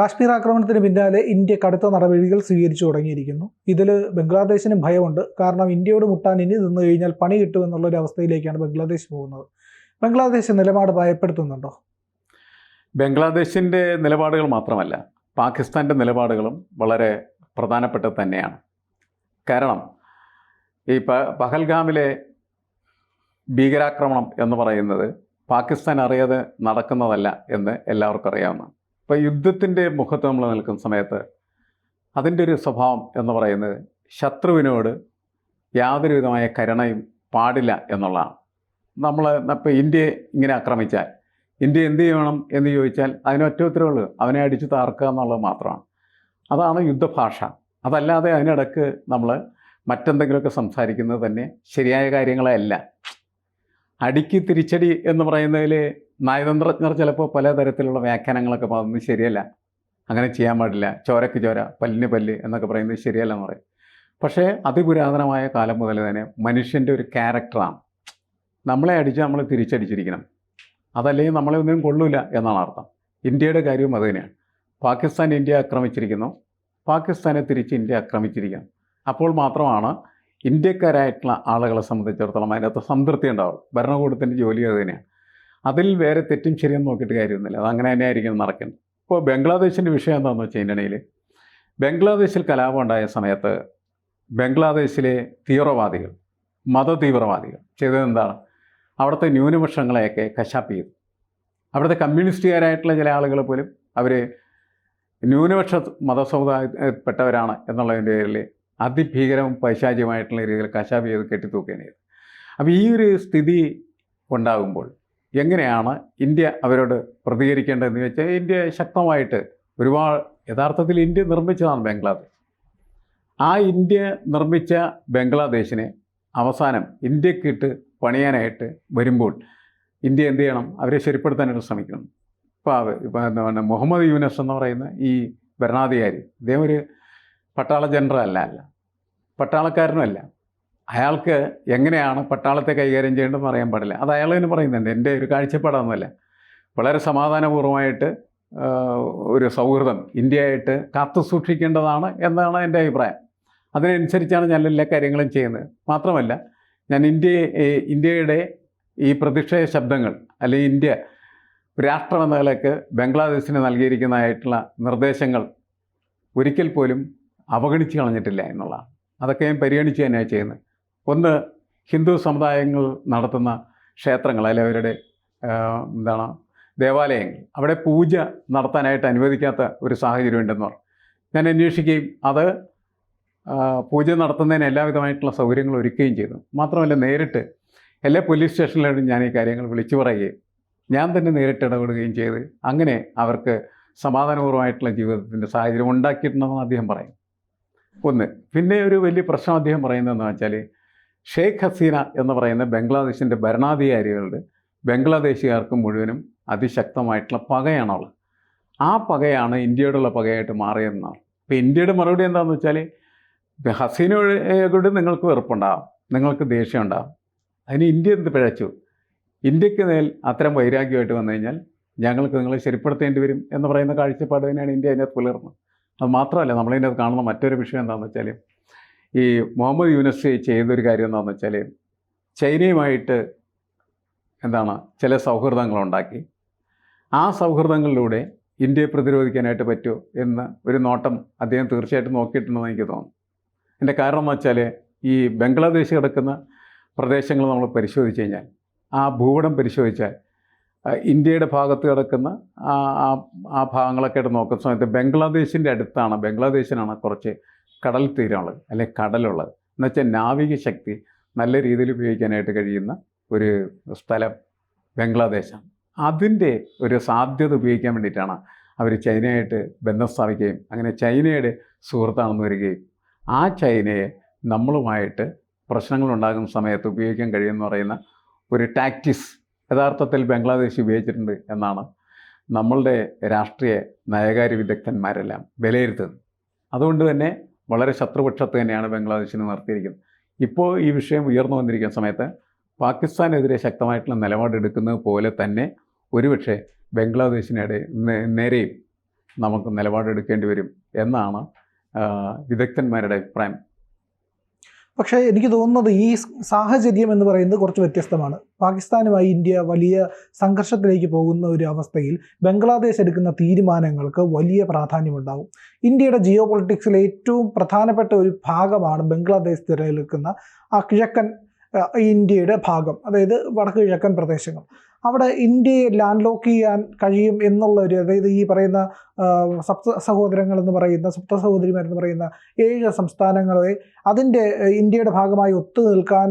കാശ്മീർ ആക്രമണത്തിന് പിന്നാലെ ഇന്ത്യ കടുത്ത നടപടികൾ സ്വീകരിച്ചു തുടങ്ങിയിരിക്കുന്നു. ഇതിൽ ബംഗ്ലാദേശിന് ഭയമുണ്ട്. കാരണം ഇന്ത്യയോട് മുട്ടാൻ ഇനി നിന്ന് കഴിഞ്ഞാൽ പണി കിട്ടുമെന്നുള്ളൊരു അവസ്ഥയിലേക്കാണ് ബംഗ്ലാദേശ് പോകുന്നത്. ബംഗ്ലാദേശ് നിലപാട് ഭയപ്പെടുത്തുന്നുണ്ടോ? ബംഗ്ലാദേശിന്റെ നിലപാടുകൾ മാത്രമല്ല പാകിസ്ഥാന്റെ നിലപാടുകളും വളരെ പ്രധാനപ്പെട്ടത് തന്നെയാണ്. കാരണം ഈ പഹൽഗാമിലെ ഭീകരാക്രമണം എന്ന് പറയുന്നത് പാകിസ്ഥാൻ അറിയാതെ നടക്കുന്നതല്ല എന്ന് എല്ലാവർക്കും അറിയാവുന്നതാണ്. ഇപ്പോൾ യുദ്ധത്തിന്റെ മുഖത്ത് നമ്മൾ നിൽക്കുന്ന സമയത്ത് അതിന്റെ ഒരു സ്വഭാവം എന്ന് പറയുന്നത് ശത്രുവിനോട് യാതൊരു വിധമായ കരുണയും പാടില്ല എന്നുള്ളതാണ്. നമ്മൾ ഇപ്പോൾ ഇന്ത്യയെ ഇങ്ങനെ ആക്രമിച്ചാൽ ഇന്ത്യ എന്ത് ചെയ്യണം എന്ന് ചോദിച്ചാൽ അതിനൊറ്റ ഉത്തരവുള്ളൂ അവനെ അടിച്ചു താർക്കുക എന്നുള്ളത് മാത്രമാണ്. അതാണ് യുദ്ധഭാഷ. അതല്ലാതെ അതിനിടക്ക് നമ്മൾ മറ്റെന്തെങ്കിലുമൊക്കെ സംസാരിക്കുന്നത് തന്നെ ശരിയായ കാര്യങ്ങളല്ല അടിക്ക് തിരിച്ചടി എന്ന് പറയുന്നതിൽ നയതന്ത്രജ്ഞർ ചിലപ്പോൾ പലതരത്തിലുള്ള വ്യാഖ്യാനങ്ങളൊക്കെ പറയുന്നത് ശരിയല്ല. അങ്ങനെ ചെയ്യാൻ പാടില്ല. ചോരക്ക് ചോര പല്ലിന് പല്ല് എന്നൊക്കെ പറയുന്നത് ശരിയല്ല എന്ന് പറയും. പക്ഷേ അതിപുരാതനമായ കാലം മുതൽ തന്നെ മനുഷ്യന്റെ ഒരു ക്യാരക്ടറാണ്. നമ്മളെ അടിച്ച് നമ്മൾ തിരിച്ചടിച്ചിരിക്കണം. അതല്ലെങ്കിൽ നമ്മളെ ഒന്നിനും കൊള്ളൂല എന്നാണ് അർത്ഥം. ഇന്ത്യയുടെ കാര്യവും അത് തന്നെയാണ്. പാകിസ്ഥാൻ ഇന്ത്യ ആക്രമിച്ചിരിക്കുന്നു. പാകിസ്ഥാനെ തിരിച്ച് ഇന്ത്യ ആക്രമിച്ചിരിക്കണം അപ്പോൾ മാത്രമാണ് ഇന്ത്യക്കാരായിട്ടുള്ള ആളുകളെ സംബന്ധിച്ചിടത്തോളം അതിനകത്ത് സംതൃപ്തി ഉണ്ടാവും ഭരണകൂടത്തിന്റെ ജോലി അത് തന്നെയാണ്. അതിൽ വേറെ തെറ്റും ശരിയും നോക്കിയിട്ട് കാര്യമൊന്നുമില്ല. അത് അങ്ങനെ തന്നെ ആയിരിക്കും നടക്കുന്നത്. ഇപ്പോൾ ബംഗ്ലാദേശിന്റെ വിഷയം എന്താണെന്ന് വെച്ച് കഴിഞ്ഞിട്ടുണ്ടെങ്കിൽ ബംഗ്ലാദേശിൽ കലാപം ഉണ്ടായ സമയത്ത് ബംഗ്ലാദേശിലെ തീവ്രവാദികൾ മത തീവ്രവാദികൾ ചെയ്തത് എന്താണ്? അവിടുത്തെ ന്യൂനപക്ഷങ്ങളെയൊക്കെ കശാപ്പ് ചെയ്തു. അവിടുത്തെ കമ്മ്യൂണിസ്റ്റുകാരായിട്ടുള്ള ചില ആളുകൾ പോലും അവർ ന്യൂനപക്ഷ മതസമുദായപ്പെട്ടവരാണ് എന്നുള്ളതിന്റെ പേരിൽ അതിഭീകരവും പൈശാചികമായിട്ടുള്ള രീതിയിൽ കശാപ്പ് ചെയ്ത് കെട്ടിത്തൂക്കുകയാണ് ചെയ്തത്. അപ്പോൾ ഈ ഒരു സ്ഥിതി ഉണ്ടാകുമ്പോൾ എങ്ങനെയാണ് ഇന്ത്യ അവരോട് പ്രതികരിക്കേണ്ടതെന്ന് വെച്ചാൽ ഇന്ത്യ ശക്തമായിട്ട് ഒരുപാട് യഥാർത്ഥത്തിൽ ഇന്ത്യ നിർമ്മിച്ചതാണ് ബംഗ്ലാദേശ്. ആ ഇന്ത്യ നിർമ്മിച്ച ബംഗ്ലാദേശിനെ അവസാനം ഇന്ത്യക്കിട്ട് പണിയാനായിട്ട് വരുമ്പോൾ ഇന്ത്യ എന്ത് ചെയ്യണം? അവരെ ശരിപ്പെടുത്താനായിട്ട് ശ്രമിക്കണം ഇപ്പോൾ ഇപ്പോൾ എന്താ പറയുക മുഹമ്മദ് യൂനസ് എന്ന് പറയുന്ന ഈ ഭരണാധികാരി ഇദ്ദേഹം ഒരു പട്ടാള ജനറൽ അല്ല അല്ല. പട്ടാളക്കാരനുമല്ല അയാൾക്ക് എങ്ങനെയാണ് പട്ടാളത്തെ കൈകാര്യം ചെയ്യേണ്ടതെന്ന് അറിയാൻ പാടില്ല. അത് അയാൾ തന്നെ പറയുന്നുണ്ട്. എന്റെ ഒരു കാഴ്ചപ്പാടൊന്നുമല്ല വളരെ സമാധാനപൂർവമായിട്ട് ഒരു സൗഹൃദം ഇന്ത്യയായിട്ട് കാത്തു സൂക്ഷിക്കേണ്ടതാണ് എന്നാണ് എന്റെ അഭിപ്രായം. അതിനനുസരിച്ചാണ് ഞാൻ എല്ലാ കാര്യങ്ങളും ചെയ്യുന്നത്. മാത്രമല്ല ഞാൻ ഇന്ത്യ ഇന്ത്യയുടെ ഈ പ്രതിഷേധ ശബ്ദങ്ങൾ അല്ലെങ്കിൽ ഇന്ത്യ രാഷ്ട്രം എന്ന നിലയ്ക്ക് ബംഗ്ലാദേശിന് നൽകിയിരിക്കുന്നതായിട്ടുള്ള നിർദ്ദേശങ്ങൾ ഒരിക്കൽ പോലും അവഗണിച്ച് കളഞ്ഞിട്ടില്ല എന്നുള്ളതാണ്. അതൊക്കെ ഞാൻ പരിഗണിച്ച് തന്നെയാണ് ചെയ്യുന്നത്. ഒന്ന് ഹിന്ദു സമുദായങ്ങൾ നടത്തുന്ന ക്ഷേത്രങ്ങൾ അല്ലെ അവരുടെ എന്താണ് ദേവാലയങ്ങൾ. അവിടെ പൂജ നടത്താനായിട്ട് അനുവദിക്കാത്ത ഒരു സാഹചര്യം ഉണ്ടെന്ന് പറഞ്ഞു. ഞാൻ അന്വേഷിക്കുകയും അത് പൂജ നടത്തുന്നതിന് എല്ലാവിധമായിട്ടുള്ള സൗകര്യങ്ങൾ ഒരുക്കുകയും ചെയ്തു. മാത്രമല്ല നേരിട്ട് എല്ലാ പോലീസ് സ്റ്റേഷനിലും ഞാൻ ഈ കാര്യങ്ങൾ വിളിച്ചു പറയുകയും ഞാൻ തന്നെ നേരിട്ട് ഇടപെടുകയും ചെയ്ത് അങ്ങനെ അവർക്ക് സമാധാനപൂർവമായിട്ടുള്ള ജീവിതത്തിന്റെ സാഹചര്യം ഉണ്ടാക്കിയിട്ടുണ്ടെന്ന് അദ്ദേഹം പറയും. ഒന്ന് പിന്നെ ഒരു വലിയ പ്രശ്നം അദ്ദേഹം പറയുന്നതെന്ന് വെച്ചാൽ ഷെയ്ഖ് ഹസീന എന്ന് പറയുന്ന ബംഗ്ലാദേശിന്റെ ഭരണാധികാരികളുടെ ബംഗ്ലാദേശുകാർക്ക് മുഴുവനും അതിശക്തമായിട്ടുള്ള പകയാണുള്ളത് ആ പകയാണ് ഇന്ത്യയോടുള്ള പകയായിട്ട് മാറിയതെന്നാണ് അപ്പോൾ ഇന്ത്യയുടെ മറുപടി എന്താണെന്ന് വെച്ചാൽ ഹസീനയോട് നിങ്ങൾക്ക് വെറുപ്പുണ്ടാകും നിങ്ങൾക്ക് ദേഷ്യം ഉണ്ടാകും അതിന് ഇന്ത്യ എന്ത് പിഴച്ചു? ഇന്ത്യയ്ക്ക് മേൽ അത്തരം വൈരാഗ്യമായിട്ട് വന്നു കഴിഞ്ഞാൽ ഞങ്ങൾക്ക് നിങ്ങളെ ശരിപ്പെടുത്തേണ്ടി വരും എന്ന് പറയുന്ന കാഴ്ചപ്പാട് തന്നെയാണ് ഇന്ത്യ അതിനകത്ത് പുലർന്നത്. അത് മാത്രമല്ല നമ്മളതിനകത്ത് കാണുന്ന മറ്റൊരു വിഷയം എന്താണെന്ന് വെച്ചാൽ ഈ മുഹമ്മദ് യൂനസ് ചെയ്തൊരു കാര്യം എന്താണെന്ന് വെച്ചാൽ ചൈനയുമായിട്ട് എന്താണ് ചില സൗഹൃദങ്ങളുണ്ടാക്കി. ആ സൗഹൃദങ്ങളിലൂടെ ഇന്ത്യയെ പ്രതിരോധിക്കാനായിട്ട് പറ്റുമോ എന്ന് ഒരു നോട്ടം അദ്ദേഹം തീർച്ചയായിട്ടും നോക്കിയിട്ടുണ്ടെന്ന് എനിക്ക് തോന്നുന്നു. എന്റെ കാരണം എന്ന് വെച്ചാൽ ഈ ബംഗ്ലാദേശ് കിടക്കുന്ന പ്രദേശങ്ങൾ നമ്മൾ പരിശോധിച്ച് കഴിഞ്ഞാൽ ആ ഭൂപടം പരിശോധിച്ചാൽ ഇന്ത്യയുടെ ഭാഗത്ത് കിടക്കുന്ന ആ ആ- ഭാഗങ്ങളൊക്കെ ആയിട്ട് നോക്കുന്ന സമയത്ത് ബംഗ്ലാദേശിന്റെ അടുത്താണ് ബംഗ്ലാദേശിനാണ് കുറച്ച് കടൽ തീരമുള്ളത് അല്ലെ കടലുള്ളത്. എന്നുവെച്ചാൽ നാവിക ശക്തി നല്ല രീതിയിൽ ഉപയോഗിക്കാനായിട്ട് കഴിയുന്ന ഒരു സ്ഥലം ബംഗ്ലാദേശാണ്. അതിന്റെ ഒരു സാധ്യത ഉപയോഗിക്കാൻ വേണ്ടിയിട്ടാണ് അവർ ചൈനയായിട്ട് ബന്ധം സ്ഥാപിക്കുകയും അങ്ങനെ ചൈനയുടെ സുഹൃത്താണെന്ന് വരികയും ആ ചൈനയെ നമ്മളുമായിട്ട് പ്രശ്നങ്ങളുണ്ടാകുന്ന സമയത്ത് ഉപയോഗിക്കാൻ കഴിയുമെന്ന് പറയുന്ന ഒരു ടാക്റ്റിസ് യഥാർത്ഥത്തിൽ ബംഗ്ലാദേശ് ഉപയോഗിച്ചിട്ടുണ്ട് എന്നാണ് നമ്മളുടെ രാഷ്ട്രീയ നയകാര്യ വിദഗ്ധന്മാരെല്ലാം വിലയിരുത്തുന്നത്. അതുകൊണ്ട് തന്നെ വളരെ ശത്രുപക്ഷത്ത് തന്നെയാണ് ബംഗ്ലാദേശിനെ നടത്തിയിരിക്കുന്നത് ഇപ്പോൾ ഈ വിഷയം ഉയർന്നു വന്നിരിക്കുന്ന സമയത്ത് പാകിസ്ഥാനെതിരെ ശക്തമായിട്ടുള്ള നിലപാടെടുക്കുന്നത് പോലെ തന്നെ ഒരുപക്ഷെ ബംഗ്ലാദേശിനിടെ നേരെയും നമുക്ക് നിലപാടെടുക്കേണ്ടി വരും എന്നാണ് വിദഗ്ധന്മാരുടെ അഭിപ്രായം. പക്ഷേ എനിക്ക് തോന്നുന്നത് ഈ സാഹചര്യം എന്ന് പറയുന്നത് കുറച്ച് വ്യത്യസ്തമാണ്. പാകിസ്ഥാനുമായി ഇന്ത്യ വലിയ സംഘർഷത്തിലേക്ക് പോകുന്ന ഒരു അവസ്ഥയിൽ ബംഗ്ലാദേശ് എടുക്കുന്ന തീരുമാനങ്ങൾക്ക് വലിയ പ്രാധാന്യമുണ്ടാകും ഇന്ത്യയുടെ ജിയോ പൊളിറ്റിക്സിലെ ഏറ്റവും പ്രധാനപ്പെട്ട ഒരു ഭാഗമാണ് ബംഗ്ലാദേശ് തിരഞ്ഞെടുക്കുന്ന ആ കിഴക്കൻ ഇന്ത്യയുടെ ഭാഗം അതായത് വടക്ക് കിഴക്കൻ പ്രദേശങ്ങൾ. അവിടെ ഇന്ത്യയെ ലാൻഡ് ലോക്ക് ചെയ്യാൻ കഴിയും എന്നുള്ള ഒരു അതായത് ഈ പറയുന്ന സപ്ത സഹോദരങ്ങൾ എന്ന് പറയുന്ന സപ്ത സഹോദരിമാർ എന്ന് പറയുന്ന ഏഴ് സംസ്ഥാനങ്ങളെ അതിന്റെ ഇന്ത്യയുടെ ഭാഗമായി ഒത്തു നിൽക്കാൻ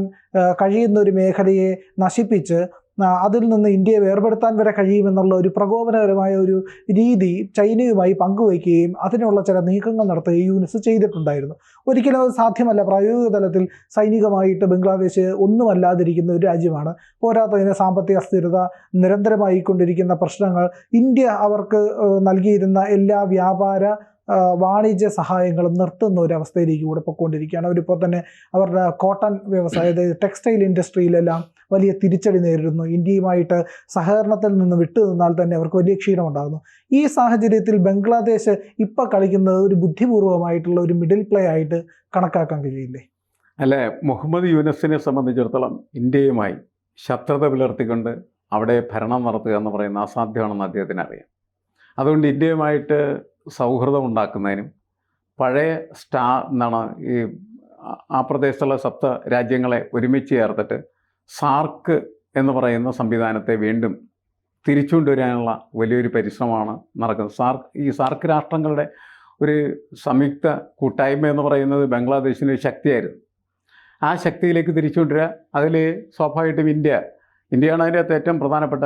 കഴിയുന്ന ഒരു മേഖലയെ നശിപ്പിച്ച് അതിൽ നിന്ന് ഇന്ത്യയെ വേർപെടുത്താൻ വരെ കഴിയുമെന്നുള്ള ഒരു പ്രകോപനകരമായ ഒരു രീതി ചൈനയുമായി പങ്കുവയ്ക്കുകയും അതിനുള്ള ചില നീക്കങ്ങൾ നടത്തുകയും യൂനിസ് ചെയ്തിട്ടുണ്ടായിരുന്നു. ഒരിക്കലും അത് സാധ്യമല്ല. പ്രായോഗിക തലത്തിൽ സൈനികമായിട്ട് ബംഗ്ലാദേശ് ഒന്നുമല്ലാതിരിക്കുന്ന ഒരു രാജ്യമാണ്. പോരാത്തതിന് സാമ്പത്തിക അസ്ഥിരത നിരന്തരമായി കൊണ്ടിരിക്കുന്ന പ്രശ്നങ്ങൾ ഇന്ത്യ അവർക്ക് നൽകിയിരുന്ന എല്ലാ വ്യാപാര വാണിജ്യ സഹായങ്ങളും നിർത്തുന്ന ഒരു അവസ്ഥയിലേക്ക് കൂടെ പൊയ്ക്കൊണ്ടിരിക്കുകയാണ്. അവരിപ്പോൾ തന്നെ അവരുടെ കോട്ടൺ വ്യവസായ ടെക്സ്റ്റൈൽ ഇൻഡസ്ട്രിയിലെല്ലാം വലിയ തിരിച്ചടി നേരിടുന്നു. ഇന്ത്യയുമായിട്ട് സഹകരണത്തിൽ നിന്ന് വിട്ടുനിന്നാൽ തന്നെ അവർക്ക് വലിയ ക്ഷീണമുണ്ടാകുന്നു. ഈ സാഹചര്യത്തിൽ ബംഗ്ലാദേശ് ഇപ്പം കളിക്കുന്നത് ഒരു ബുദ്ധിപൂർവമായിട്ടുള്ള ഒരു മിഡിൽ പ്ലേ ആയിട്ട് കണക്കാക്കാൻ കഴിയില്ലേ? അല്ലെ മുഹമ്മദ് യൂനസിനെ സംബന്ധിച്ചിടത്തോളം ഇന്ത്യയുമായി ശത്രുത പുലർത്തിക്കൊണ്ട് അവിടെ ഭരണം നടത്തുക എന്ന് പറയുന്ന അസാധ്യമാണെന്ന് അദ്ദേഹത്തിന് അറിയാം. അതുകൊണ്ട് ഇന്ത്യയുമായിട്ട് സൗഹൃദം ഉണ്ടാക്കുന്നതിനും പഴയ സ്റ്റാ എന്താണ് ഈ ആ പ്രദേശത്തുള്ള സപ്ത രാജ്യങ്ങളെ ഒരുമിച്ച് ചേർത്തിട്ട് സാർക്ക് എന്ന് പറയുന്ന സംവിധാനത്തെ വീണ്ടും തിരിച്ചുകൊണ്ടുവരാനുള്ള വലിയൊരു പരിശ്രമമാണ് നടക്കുന്നത്. സാർക്ക് ഈ സാർക്ക് രാഷ്ട്രങ്ങളുടെ ഒരു സംയുക്ത കൂട്ടായ്മ എന്ന് പറയുന്നത് ബംഗ്ലാദേശിന്റെ ഒരു ശക്തിയായിരുന്നു. ആ ശക്തിയിലേക്ക് തിരിച്ചുകൊണ്ടുവരിക അതിൽ സ്വാഭാവികമായിട്ടും ഇന്ത്യ ഇന്ത്യയാണ് അതിന്റെ അകത്ത് ഏറ്റവും പ്രധാനപ്പെട്ട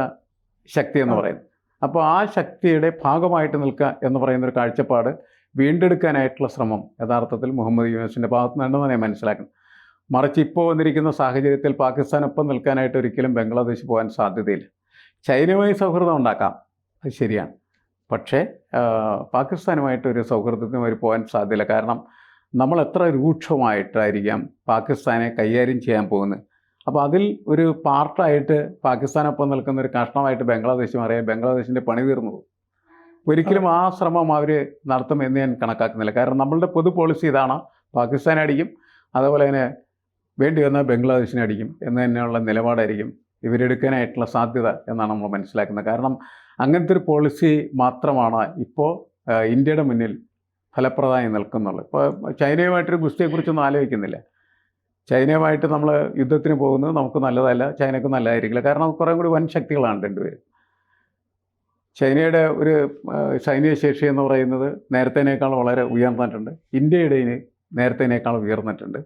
ശക്തി എന്ന്. പറയുന്നത്. അപ്പോൾ ആ ശക്തിയുടെ ഭാഗമായിട്ട് നിൽക്കുക എന്ന് പറയുന്ന ഒരു കാഴ്ചപ്പാട് വീണ്ടെടുക്കാനായിട്ടുള്ള ശ്രമം യഥാർത്ഥത്തിൽ മുഹമ്മദ് യൂനസിന്റെ ഭാഗത്തു നിന്നുണ്ടെന്ന് ഞാൻ മനസ്സിലാക്കണം. മറിച്ച് ഇപ്പോൾ വന്നിരിക്കുന്ന സാഹചര്യത്തിൽ പാകിസ്ഥാനൊപ്പം നിൽക്കാനായിട്ട് ഒരിക്കലും ബംഗ്ലാദേശ് പോകാൻ സാധ്യതയില്ല. ചൈനയുമായി സൗഹൃദം ഉണ്ടാക്കാം അത് ശരിയാണ്. പക്ഷേ പാകിസ്ഥാനുമായിട്ട് ഒരു സൗഹൃദത്തിന് അവർ പോകാൻ സാധ്യതയില്ല. കാരണം നമ്മൾ എത്ര രൂക്ഷമായിട്ടായിരിക്കാം പാകിസ്ഥാനെ കൈകാര്യം ചെയ്യാൻ പോകുന്നത്. അപ്പോൾ അതിൽ ഒരു പാർട്ടായിട്ട് പാകിസ്ഥാനൊപ്പം നിൽക്കുന്ന ഒരു കഷ്ണമായിട്ട് ബംഗ്ലാദേശ് മാറിയാൽ ബംഗ്ലാദേശിന്റെ പണി തീർന്നു ഒരിക്കലും ആ ശ്രമം അവർ നടത്തുമെന്ന് ഞാൻ കണക്കാക്കുന്നില്ല. കാരണം നമ്മളുടെ പൊതു പോളിസി ഇതാണ്. പാകിസ്ഥാനെ അടിക്കും അതേപോലെ തന്നെ വേണ്ടി വന്നാൽ ബംഗ്ലാദേശിനെ അടിക്കും എന്ന് തന്നെയുള്ള നിലപാടായിരിക്കും ഇവരെടുക്കാനായിട്ടുള്ള സാധ്യത എന്നാണ് നമ്മൾ മനസ്സിലാക്കുന്നത്. കാരണം അങ്ങനത്തെ ഒരു പോളിസി മാത്രമാണ് ഇപ്പോൾ ഇന്ത്യയുടെ മുന്നിൽ ഫലപ്രദമായി നിൽക്കുന്നുള്ളൂ. ഇപ്പോൾ ചൈനയുമായിട്ടൊരു ഗുസ്തിയെക്കുറിച്ചൊന്നും ആലോചിക്കുന്നില്ല. ചൈനയുമായിട്ട് നമ്മൾ യുദ്ധത്തിന് പോകുന്നത് നമുക്ക് നല്ലതല്ല ചൈനക്ക് നല്ലതായിരിക്കില്ല. കാരണം കുറേ കൂടി വൻ ശക്തികളാണ് രണ്ടുപേരും ചൈനയുടെ ഒരു സൈനിക ശേഷി എന്ന് പറയുന്നത് നേരത്തേനേക്കാൾ വളരെ ഉയർന്നിട്ടുണ്ട്. ഇന്ത്യയുടെ ഇനി നേരത്തേനേക്കാൾ ഉയർന്നിട്ടുണ്ട്.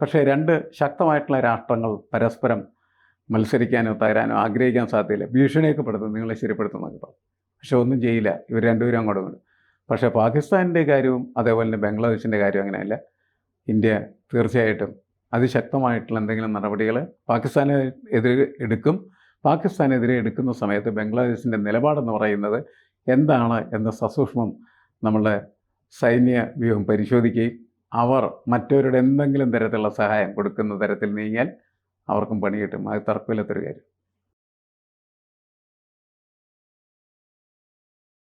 പക്ഷേ രണ്ട് ശക്തമായിട്ടുള്ള രാഷ്ട്രങ്ങൾ പരസ്പരം മത്സരിക്കാനോ തകരാനോ ആഗ്രഹിക്കാൻ സാധ്യതയില്ല. ഭീഷണിയൊക്കെ പെടുത്തും നിങ്ങളെ ശരിപ്പെടുത്തുന്നൊക്കെ പറഞ്ഞു പക്ഷെ ഒന്നും ചെയ്യില്ല. ഇവർ രണ്ടുപേരും അങ്ങോട്ട് ഇങ്ങോട്ടും. പക്ഷേ പാകിസ്ഥാനിന്റെ കാര്യവും അതേപോലെ തന്നെ ബംഗ്ലാദേശിന്റെ കാര്യവും അങ്ങനെയല്ല. ഇന്ത്യ തീർച്ചയായിട്ടും അതിശക്തമായിട്ടുള്ള എന്തെങ്കിലും നടപടികൾ പാകിസ്ഥാനെ എതിരെ എടുക്കും. പാകിസ്ഥാനെതിരെ എടുക്കുന്ന സമയത്ത് ബംഗ്ലാദേശിന്റെ നിലപാടെന്ന് പറയുന്നത് എന്താണ് എന്ന സസൂക്ഷ്മം നമ്മളുടെ സൈന്യ വ്യൂഹം പരിശോധിക്കുകയും അവർ മറ്റവരുടെ എന്തെങ്കിലും തരത്തിലുള്ള സഹായം കൊടുക്കുന്ന തരത്തിൽ നീങ്ങിയാൽ അവർക്കും പണി കിട്ടും. അത് തർക്കമില്ലാത്തൊരു കാര്യം.